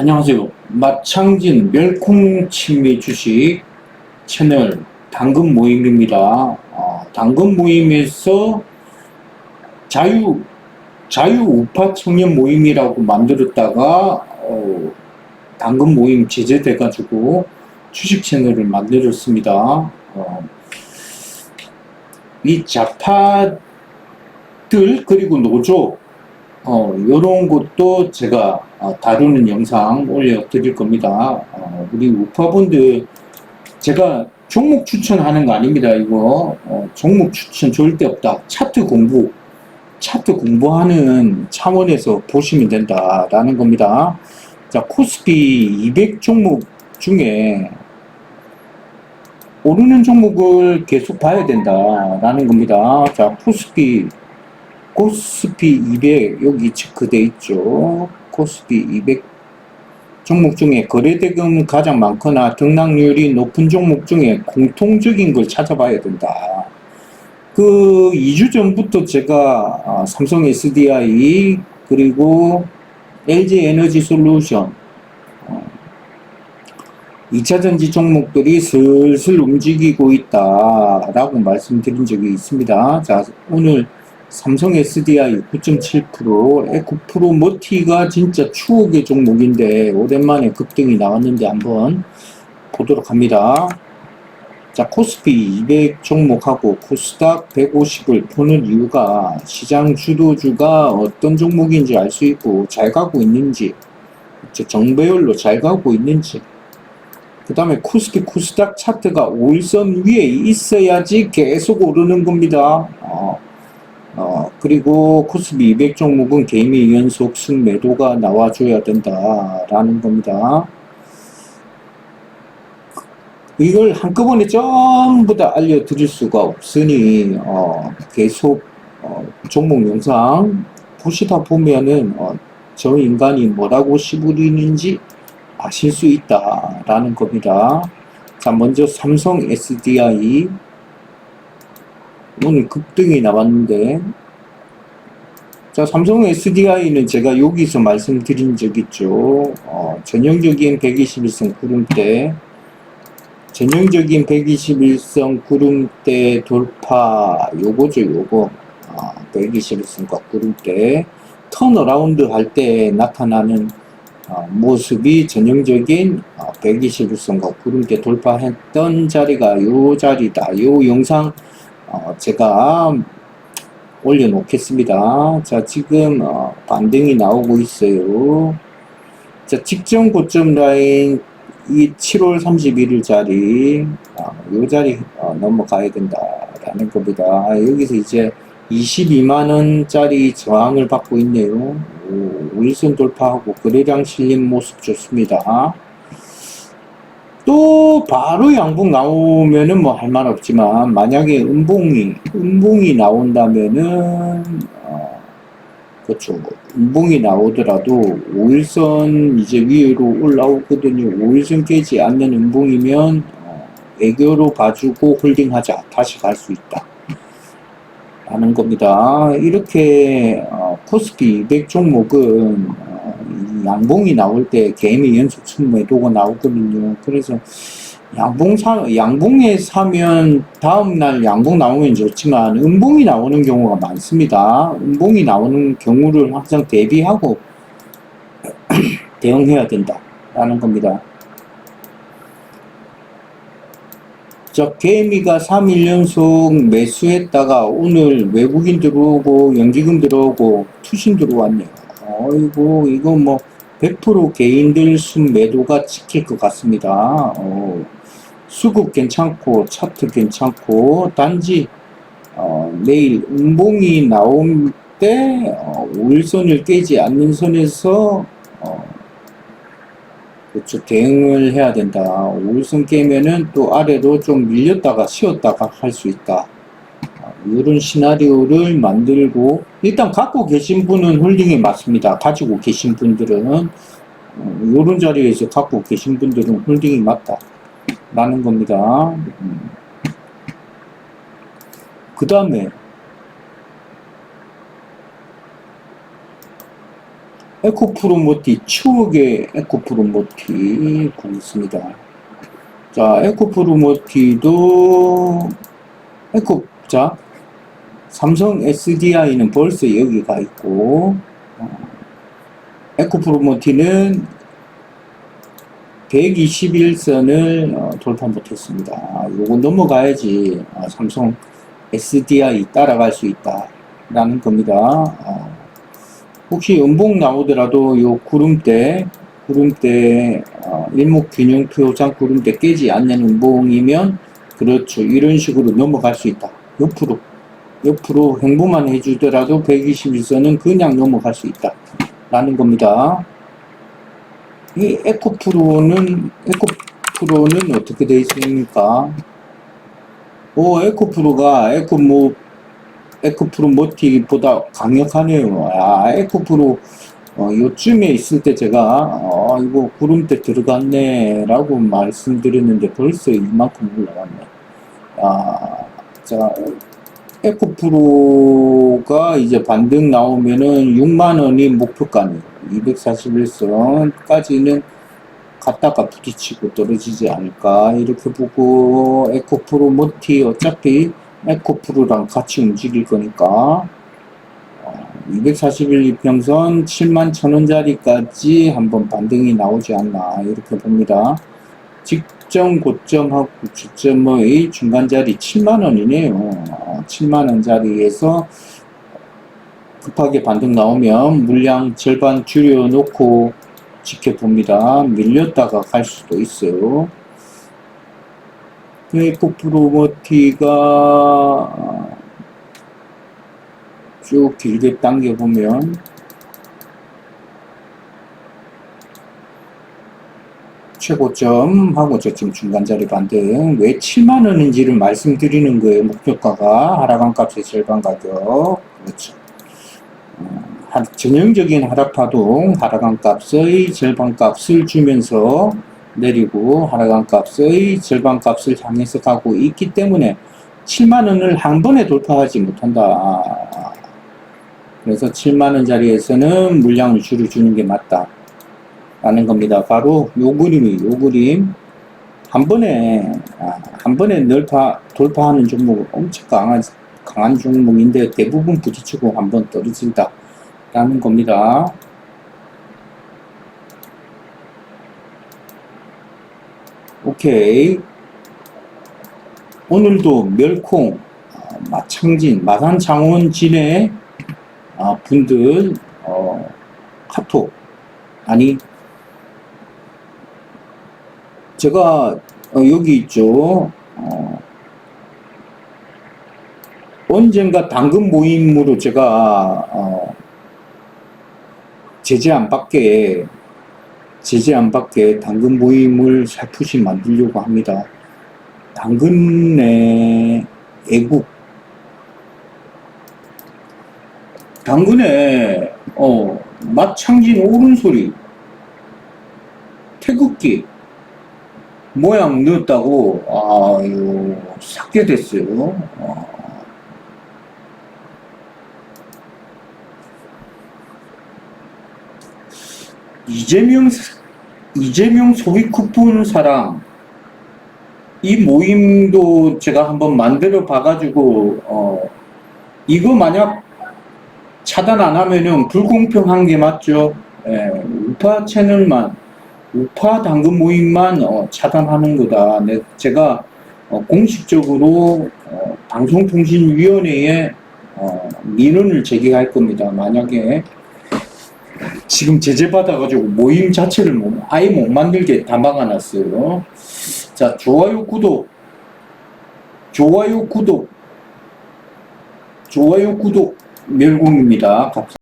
안녕하세요. 마창진 멸콩친미 주식 채널 당근 모임입니다. 어, 당근 모임에서 자유 자유 우파 청년 모임이라고 만들었다가 어, 당근 모임 제재돼 가지고 주식 채널을 만들었습니다. 어, 이 좌파들 그리고 노조 어, 요런 것도 제가 어, 다루는 영상 올려드릴 겁니다. 어, 우리 우파분들, 제가 종목 추천하는 거 아닙니다, 이거. 어, 종목 추천 절대 없다. 차트 공부, 차트 공부하는 차원에서 보시면 된다라는 겁니다. 자, 코스피 200 종목 중에 오르는 종목을 계속 봐야 된다라는 겁니다. 자, 코스피 코스피 200 여기 체크돼 있죠. 코스피 200 종목 중에 거래대금 가장 많거나 등락률이 높은 종목 중에 공통적인 걸 찾아봐야 된다. 그 2주 전부터 제가 아, 삼성 SDI 그리고 LG 에너지 솔루션 2차 전지 종목들이 슬슬 움직이고 있다라고 말씀드린 적이 있습니다. 자, 오늘 삼성 SDI 9.7%, 에코프로 머티가 진짜 추억의 종목인데 오랜만에 급등이 나왔는데 한번 보도록 합니다. 자, 코스피 200 종목하고 코스닥 150을 보는 이유가 시장 주도주가 어떤 종목인지 알 수 있고 잘 가고 있는지, 정배열로 잘 가고 있는지, 그 다음에 코스피 코스닥 차트가 5일선 위에 있어야지 계속 오르는 겁니다. 그리고 코스피 200 종목은 개미 연속 순매도가 나와줘야 된다라는 겁니다. 이걸 한꺼번에 전부 다 알려드릴 수가 없으니 어, 계속 어, 종목 영상 보시다 보면은 어, 저 인간이 뭐라고 시부리는지 아실 수 있다라는 겁니다. 자, 먼저 삼성 SDI 오늘 급등이 나왔는데 자 삼성 SDI는 제가 여기서 말씀드린 적 있죠. 어, 전형적인 121선 구름대 전형적인 121선 구름대 돌파 요거죠 요거. 어, 121선과 구름대. 턴어라운드 할 때 나타나는 어, 모습이 전형적인 어, 121선과 구름대 돌파했던 자리가 요 자리다. 요 영상 어, 제가 올려놓겠습니다. 자, 지금 어, 반등이 나오고 있어요. 자, 직전 고점 라인 이 7월 31일 자리, 어, 요 자리 어, 넘어가야 된다라는 겁니다. 아, 여기서 이제 22만원짜리 저항을 받고 있네요. 오, 윌슨 돌파하고 거래량 실린 모습 좋습니다. 또 바로 양봉 나오면은 뭐 할 말 없지만 만약에 음봉이 음봉이 나온다면은 어 그렇죠. 음봉이 나오더라도 5일선 이제 위로 올라오거든요. 5일선 깨지 않는 음봉이면 어 애교로 봐주고 홀딩하자. 다시 갈 수 있다. 라는 겁니다. 이렇게 어 코스피 200 종목은 양봉이 나올 때 개미 연속 순매도가 나오거든요. 그래서 양봉 사, 양봉에 사면 다음날 양봉 나오면 좋지만 음봉이 나오는 경우가 많습니다. 음봉이 나오는 경우를 항상 대비하고 대응해야 된다라는 겁니다. 저 개미가 3일 연속 매수했다가 오늘 외국인 들어오고 연기금 들어오고 투신 들어왔네요. 어이구 이거 뭐 100% 개인들 순매도가 찍힐 것 같습니다. 어, 수급 괜찮고 차트 괜찮고 단지 어, 내일 음봉이 나올 때 어, 5일선을 깨지 않는 선에서 어, 그렇죠 대응을 해야 된다. 5일선 깨면은 또 아래로 좀 밀렸다가 쉬었다가 할 수 있다. 이런 시나리오를 만들고 일단 갖고 계신 분은 홀딩이 맞습니다. 가지고 계신 분들은 이런 어, 자리에서 갖고 계신 분들은 홀딩이 맞다 라는 겁니다. 음. 그 다음에 에코프로모티 추억의 에코프로모티 있습니다. 자 에코프로모티도 에코 자 삼성 SDI는 벌써 여기 가 있고 어, 에코프로모티는 121선을 어, 돌파 못했습니다. 아, 요거 넘어가야지 아, 삼성 SDI 따라갈 수 있다라는 겁니다. 아, 혹시 음봉 나오더라도 요 구름대 구름대 어, 일목균형 표상 구름대 깨지 않는 음봉이면 그렇죠 이런 식으로 넘어갈 수 있다 옆으로 옆으로 행보만 해주더라도 121선은 그냥 넘어갈 수 있다 라는 겁니다 이 에코프로는 에코프로는 어떻게 되어 있습니까 오 에코프로가 에코모 에코프로 모티보다 강력하네요. 아, 에코프로 어, 요쯤에 있을 때 제가 어, 이거 구름대 들어갔네 라고 말씀드렸는데 벌써 이만큼 올라갔네. 아, 자, 에코 프로가 이제 반등 나오면은 6만원이 목표가네요. 241선까지는 갔다가 부딪히고 떨어지지 않을까 이렇게 보고 에코프로 모티 어차피 에코프로랑 같이 움직일 거니까 241 이평선 7만 천원짜리까지 한번 반등이 나오지 않나 이렇게 봅니다. 직전 고점하고 주점의 중간자리 7만원이네요. 7만원짜리에서 급하게 반등 나오면 물량 절반 줄여놓고 지켜봅니다. 밀렸다가 갈 수도 있어요. 에코프로모티가 쭉 길게 당겨보면 최고점하고 저점 중간자리 반등. 왜 7만 원인지를 말씀드리는 거예요 목표가가. 하락한 값의 절반 가격. 그렇죠. 어, 하- 전형적인 하락파동. 하락한 값의 절반 값을 주면서 내리고 하락한 값의 절반 값을 향해서 가고 있기 때문에 7만 원을 한 번에 돌파하지 못한다. 그래서 7만원짜리에서는 물량을 줄여주는 게 맞다 라는 겁니다. 바로 요 그림이 요 그림 한 번에 아, 한 번에 돌파 돌파하는 종목은 엄청 강한 강한 종목인데 대부분 부딪히고 한 번 떨어진다 라는 겁니다. 오케이 오늘도 멸콩 아, 마창진 마산창원진의 아, 분들 어, 카톡 아니 제가 어, 여기 있죠. 어, 언젠가 당근 모임으로 제가 어, 제재 안 받게 제재 안 받게 당근 모임을 살포시 만들려고 합니다. 당근의 애국 당근에 어 마창진 오른소리 태극기 모양 넣었다고 아유 삭제됐어요. 어. 이재명 이재명 소비 쿠폰 사랑 이 모임도 제가 한번 만들어 봐가지고 어 이거 만약 차단 안 하면은 불공평한 게 맞죠. 예, 우파 채널만 우파 당근 모임만 어, 차단하는 거다. 네, 제가 어, 공식적으로 어, 방송통신위원회에 어, 민원을 제기할 겁니다. 만약에 지금 제재 받아가지고 모임 자체를 뭐, 아예 못 만들게 다 막아놨어요. 자, 좋아요, 구독, 좋아요, 구독, 좋아요, 구독, 멸공입니다.